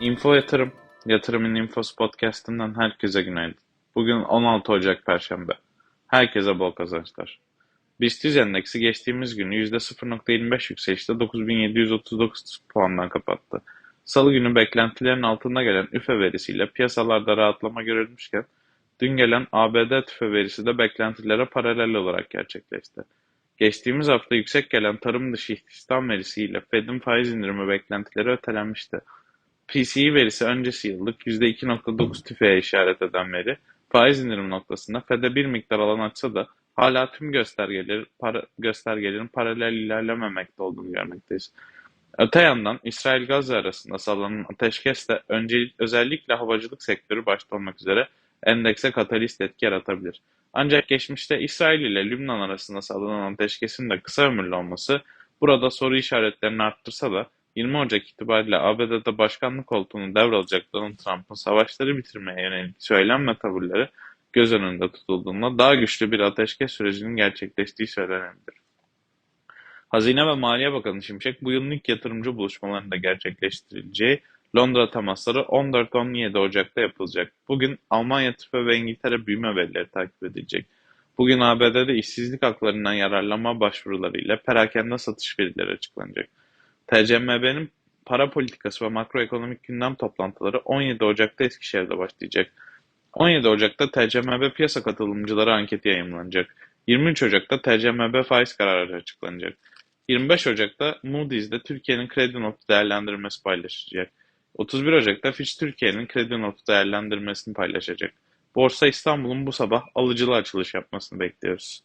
Info Yatırım, Yatırımın Infosu podcastından herkese günaydın. Bugün 16 Ocak Perşembe. Herkese bol kazançlar. BIST 100 endeksi geçtiğimiz günü %0.25 yükselişte 9739 puandan kapattı. Salı günü beklentilerin altında gelen üfe verisiyle piyasalarda rahatlama görülmüşken, dün gelen ABD tüfe verisi de beklentilere paralel olarak gerçekleşti. Geçtiğimiz hafta yüksek gelen tarım dışı istihdam verisiyle Fed'in faiz indirimi beklentileri ötelenmişti. PCE verisi öncesi yıllık %2.9 tüfeğe işaret eden veri, faiz indirim noktasında Fed'e bir miktar alan açsa da hala tüm göstergeleri, para, göstergelerin paralel ilerlememekte olduğunu görmekteyiz. Öte yandan İsrail-Gazze arasında sağlanan ateşkes de öncelik, özellikle havacılık sektörü başta olmak üzere endekse katalist etki yaratabilir. Ancak geçmişte İsrail ile Lübnan arasında sağlanan ateşkesin de kısa ömürlü olması burada soru işaretlerini arttırsa da 20 Ocak itibariyle ABD'de başkanlık koltuğunu devralacak Donald Trump'ın savaşları bitirmeye yönelik söylem ve tavırları göz önünde tutulduğunda daha güçlü bir ateşkes sürecinin gerçekleştiği söylenebilir. Hazine ve Maliye Bakanı Şimşek bu yılın ilk yatırımcı buluşmalarında gerçekleştirileceği Londra temasları 14-17 Ocak'ta yapılacak. Bugün Almanya tüfe ve İngiltere büyüme verileri takip edilecek. Bugün ABD'de işsizlik haklarından yararlanma başvurularıyla perakende satış verileri açıklanacak. TCMB'nin para politikası ve makroekonomik gündem toplantıları 17 Ocak'ta Eskişehir'de başlayacak. 17 Ocak'ta TCMB piyasa katılımcıları anketi yayımlanacak. 23 Ocak'ta TCMB faiz kararı açıklanacak. 25 Ocak'ta Moody's'de Türkiye'nin kredi notu değerlendirmesi paylaşacak. 31 Ocak'ta Fitch Türkiye'nin kredi notu değerlendirmesini paylaşacak. Borsa İstanbul'un bu sabah alıcılı açılış yapmasını bekliyoruz.